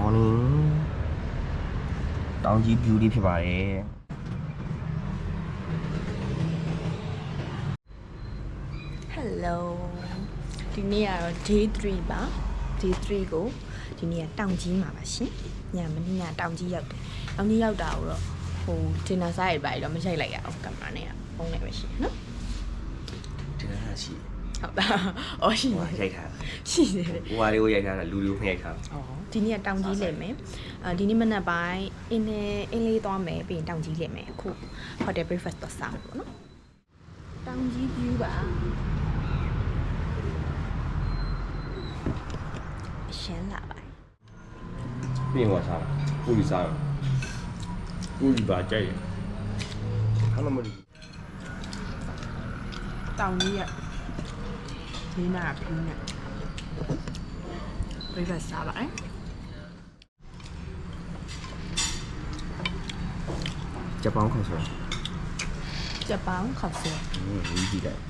morning တောင်ကြီး view လေးဖြစ်ပါတယ် Hello ဒီနေ့ကတော့ day 3ပါ day 3ကိုဒီနေ့ကတောင်ကြီးမှာပါရှင်ညမနေ့ညတောင်ကြီးရောက်တယ်တောင်ကြီးရောက်တာကိုတော့ဟို dinner side ပဲတော့မရိုက်လိုက်ရအောင်ကင်မရာနဲ့ကဖုန်းနဲ့ပဲရှင်နော်ဒီကနေ့ရှိ ဟုတ်တာအော်ရှိဟိုတယ်ရိုက်ထားတာရှိတယ်ဟိုဟာလေးကိုရိုက်ထားတာလူလေးကိုမရိုက်ထားဘူးอ๋อဒီနေ့ကတောင်ကြီးလည်မယ်အာဒီနေ့မနက်ပိုင်းအင်းနဲ့အင်းလေးသွားမယ်ပြီးရင်တောင်ကြီးလည်မယ်အခု hotel breakfast တော့စားမယ်ပေါ့နော်တောင်ကြီး view ပါအရှင်းလာပါတယ်ပြင်သွားစားတာပူလီစားတာပူလီပါကြိုက်တယ်ဟာမမလို့တောင်ကြီးရ ဒီနာပြင်းနေ breakfast စားပါတယ်ဂျပန်ခေါ်ဆိုဂျပန်ခေါက်ဆွဲอืมကြီးကြည့်လိုက်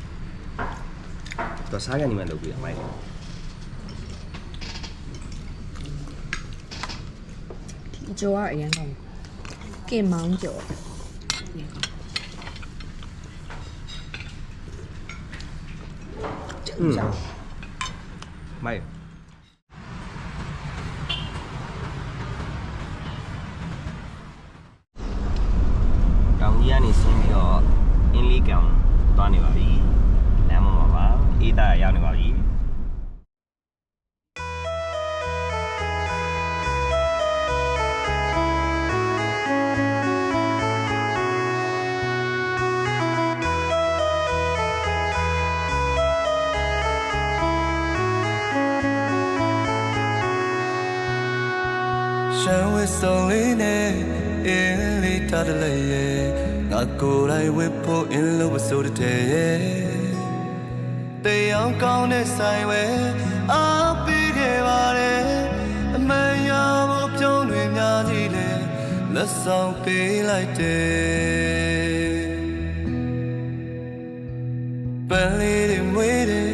တော့စားကနေမှလုပ်ပြီးရမိုက်တယ်ဒီကြောကအရင်ကောင်းကင်မောင်းကြော อืมမိုက်တောင်ကြီးကနေဆင်းပြီးတော့အင်းလေးကောင်သွားနေပါပြီလမ်းမမှာပါအေးသားရောက်နေပါပြီ ဝစ်စုံလေးနဲ့အင်းလေးထားတလဲရဲ့ငါကိုယ်တိုင်ဝစ်ဖို့အင်းလို့မဆိုတဲ့ရဲ့တရားကောင်းတဲ့ဆိုင်ဝဲအားပေးခဲ့ပါတယ်အမှန်ရဖို့ပြုံးတွေများကြီးလဲလက်ဆောင်ပေးလိုက်တယ်ပန်းလေးတွေမွေးတယ်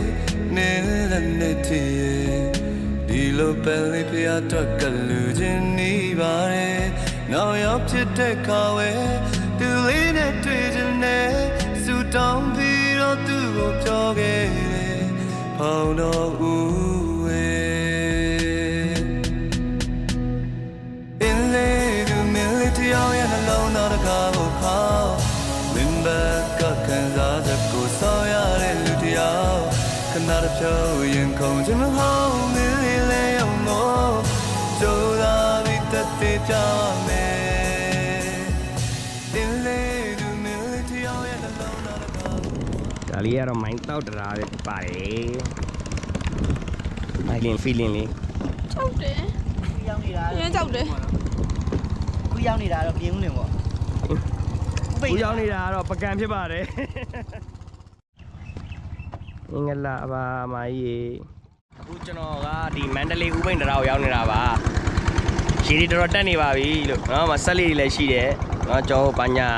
နေလည်းနေတည်းဒီ လိုပန်းလေးဖျားတော့ကလူချင်းနေပါတယ်နောက်ရောက်ဖြစ်တဲ့ခါဝဲသူလေးနဲ့တွေ့ချင်တယ်စူတောင်းပြီးတော့သူ့ကိုပြောခဲ့တယ်ဖောင်းတော့ဦးဝဲ In late to milli to your and alone not a cabo call Min back got can za the go so ya le lu to ya Kana da pyo yin kong jin ho milli ဒါလေးကတော့မိုင်းတောက်တရာပဲပါတယ်မိုင်းလင်း feeling လေး ကြောက်တယ် ရောက်နေတာ ရမ်းကြောက်တယ် ခုရောက်နေတာတော့ပြင်းဦးလင်ပေါ့ ဦးရောက်နေတာကတော့ပကံဖြစ်ပါတယ်ငငလာပါမကြီးအခုကျွန်တော်ကဒီမန္တလေးဥပိန်တရာကိုရောက်နေတာပါရေဒီတော်တော်တက်နေပါပြီလို့เนาะမဆက်လေးတွေလည်းရှိတယ်เนาะကျွန်တော်ဘာညာ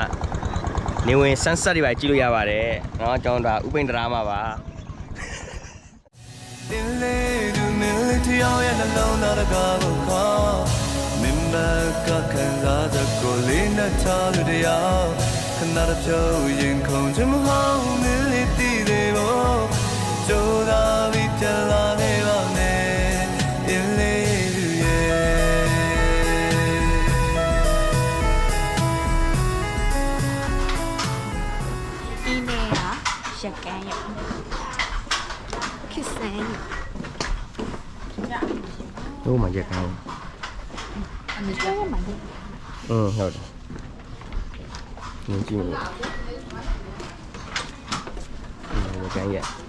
နေဝင်ဆန်းဆက်တွေပါကြည့်လို့ရပါတယ်เนาะကျွန်တော်ဒါဥပိန်တရာမှာပါ In late to milli to your and alone not a cabo call Min back got can za the go lean the tall to the out ခဏတစ်ဖြုတ်ရင်ခုန်ချင်မဟုတ်မလေးတည်သေးဖို့ကြိုးစားပြီးပြန် ရက်ကန်းရခစ်ဆန်ရတို့မှရက်ကောင်းအမေကျောင်းမှာလေอืมဟုတ်တယ်င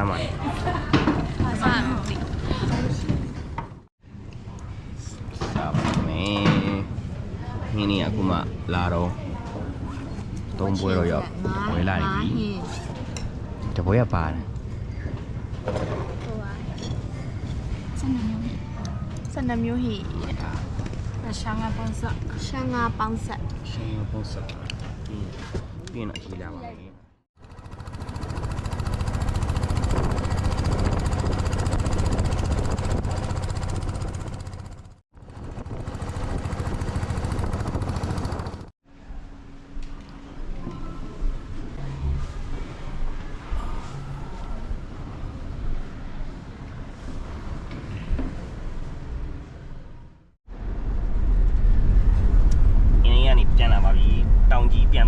မ်းပါလေဆမ်းစားပါမယ်။နင်းနေအခုမှလာတော့သုံးပွဲတော့ရောက်ဝဲလိုက်ပြီ။တပွဲကပါတယ်။ဆန်နမျိုးဟိအရှငါပေါင်းဆက်ရှငါပေါင်းဆက်ရှငါပေါင်းဆက်ပြီးရင်အဟီလာပါမယ်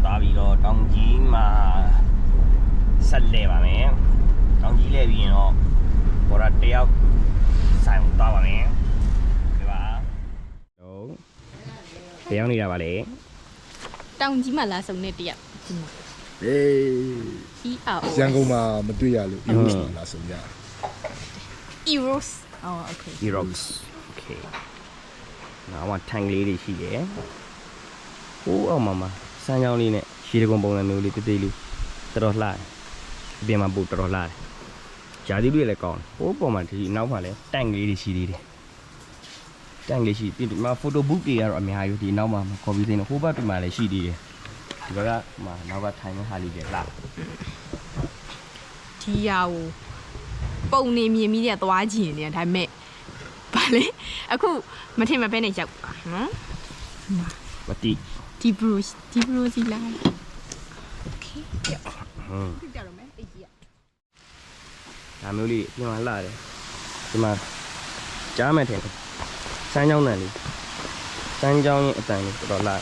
သွားပြီတော့တောင်ကြီးမှာဆက်လဲပါမယ်တောင်ကြီးလဲပြီးရင်တော့ဘောရတယောက်ဆိုင်သွားပါမယ်ဒီပါတော့တယောက်နေတာပါလေတောင်ကြီးမှာလာဆုံတဲ့တယောက်အေး ERO ရန်ကုန်မှာမတွေ့ရလို့ Eros မှာလာဆုံးရ Eros အော် okay Erox okay နောက်မှထိုင်ကလေးတွေရှိတယ်ဟိုးအောင်မှာမှာစ မ်းချောင်းလေးနဲ့ရှည်တကုံပုံစံမျိုးလေးတိတ်တိတ်လေးတော်တော်လှတယ်အပြင်မှာပို့တော်တော်လှတယ်ဂျာတိတွေလည်းကောင်းတယ်ဟိုးပေါ်မှာဒီနောက်မှာလည်းတန့်ကလေးတွေရှိသေးတယ်တန့်ကလေးရှိပြီးဒီမှာဖိုတိုဘုတ်တွေကတော့အများကြီးဒီနောက်မှာကော်ပီသိန်းဟိုးဘက်တွေမှာလည်းရှိသေးတယ်ဒီဘက်ကမှာနောက်ကထိုင်တဲ့ဟာလေးတွေလှတယ်ဒီယာကိုပုံနေမြင်ပြီးတဲ့သွားကြည့်နေတယ်ဒါပေမဲ့ဗာလေအခုမထင်မပဲနဲ့ရောက်ပါနော်မတိ ဒီဘရူဒီဘရူစီလာโอเค ဟွန်း ပြကြတော့မယ်အေးကြီး ဒါမျိုးလေးပြင်မှာလှတယ်ဒီမှာကြားမယ်ထင်တယ်စမ်းချောင်းတန်လေးစမ်းချောင်းရဲ့အတန်လေးတော်တော်လှတယ်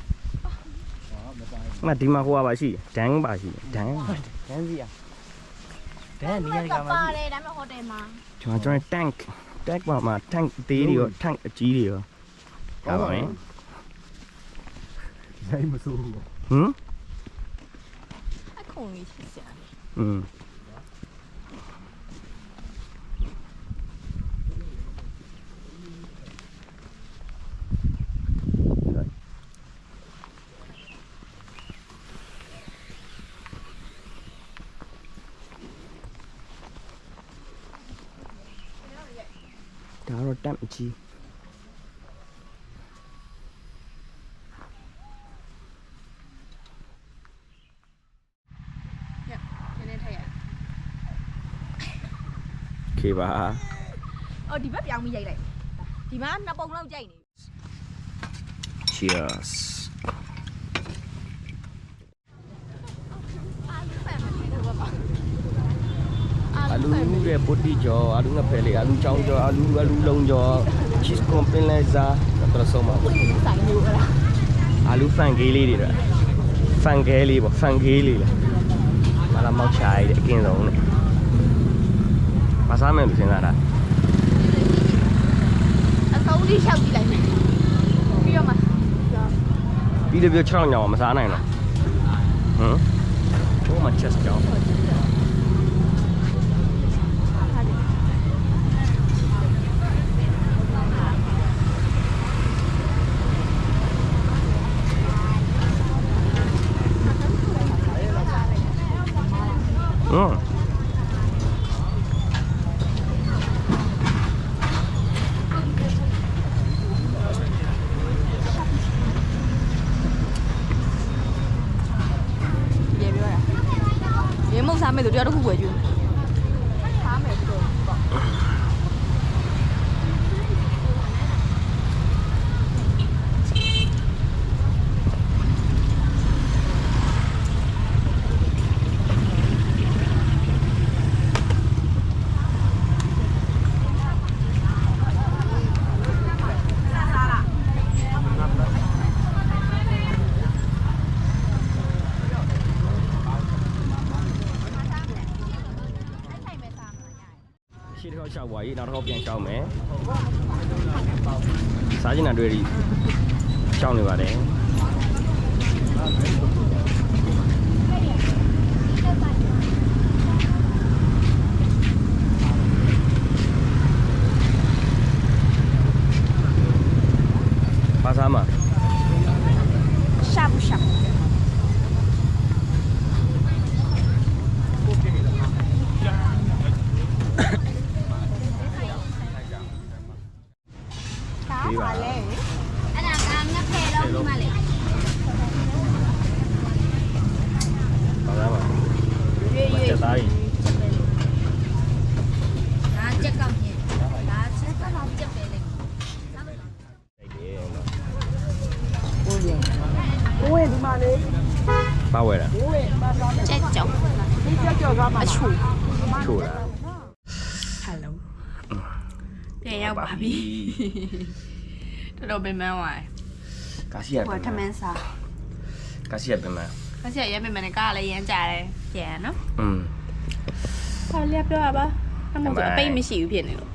ယ်ဒန်းပါရှိတယ်ဒန်း ဒန်းစီอ่ะဒန်းနေရာကမှာ ပါတယ်ဒါပေမဲ့ဟိုတယ်မှာ ကျွန်တော်ကျွန်တော် tank tank ပါမှာ tank အသေးတွေရော tank အကြီးတွေရောထားပါမယ် နိုင်မစိုးဘူး ဟမ် အခုလေးရှိစရာ อืม ဒါတော့တက်အကြီးနည်းနည်းထည့်ရခေပါအော်ဒီဘက်ပြောင်းပြီးရိုက်လိုက်ဒီမှာနှစ်ပုံလောက်ကြိုက်နေ cheers အာလူ ရဲ့ပုတ်တိကျော်အာလူငဖဲလေးအာလူချောင်းကျော်အာလူအာလူလုံးကျော် cheese ကွန်ပင်လဲစားတော်ဆုံးပါဆိုင်လို့လားအာလူဖန်ကေးလေးတွေတော့ဖန်ကေးလေးပေါ့ဖန်ကေးလေးလေမလာမောက်ချာရတဲ့အကင်းဆုံးနဲ့မစားမယ်လို့စဉ်းစားတာအဆုံးလေးလျှောက်ကြည့်လိုက်မယ်ပြီးတော့မှပြီးတော့ပြော6ညောင်မစားနိုင်တော့ဟမ်ဘိုးမချက်ကြောင်း ဟမ် မယ်ဆိုတယောက်တစ်ခုဝယ်ကျွေး ရှေ့တစ်ခေါက်ရှောက်သွားပြီနောက်တစ်ခေါက်ပြန်ရှောက်မယ်စားကျင်တာတွေ့ပြီရှောက်နေပါတယ်ဘာစားမှာ ရှာဘူးရှာဘူး ဒီပါလေ အဲ့ဒါကငါဖဲတော့ဒီမှာလေ ဘာစားမှာကျက်သားကြီး ဒါချက်ကောက်ရင်ဒါချက်ကောက်ချက်ပဲလေ ဘာဝယ်တာ ကြက်ကြောင်အချူ ချို့လား ဟယ်လို ပြန်ရောက်ပါပြီတော်တော်ပင်ပန်းသွားတယ်ကာစီရဟိုထမင်းစားကာစီရပြန်မခက်ချက်ရဲပင်ပန်းနဲ့ကားလည်းရမ်းကြတယ်ပြန်နော်อืม ဟောလျက်ပြောရပါအမှဆိုအပိတ်မရှိဘူးဖြစ်နေလို့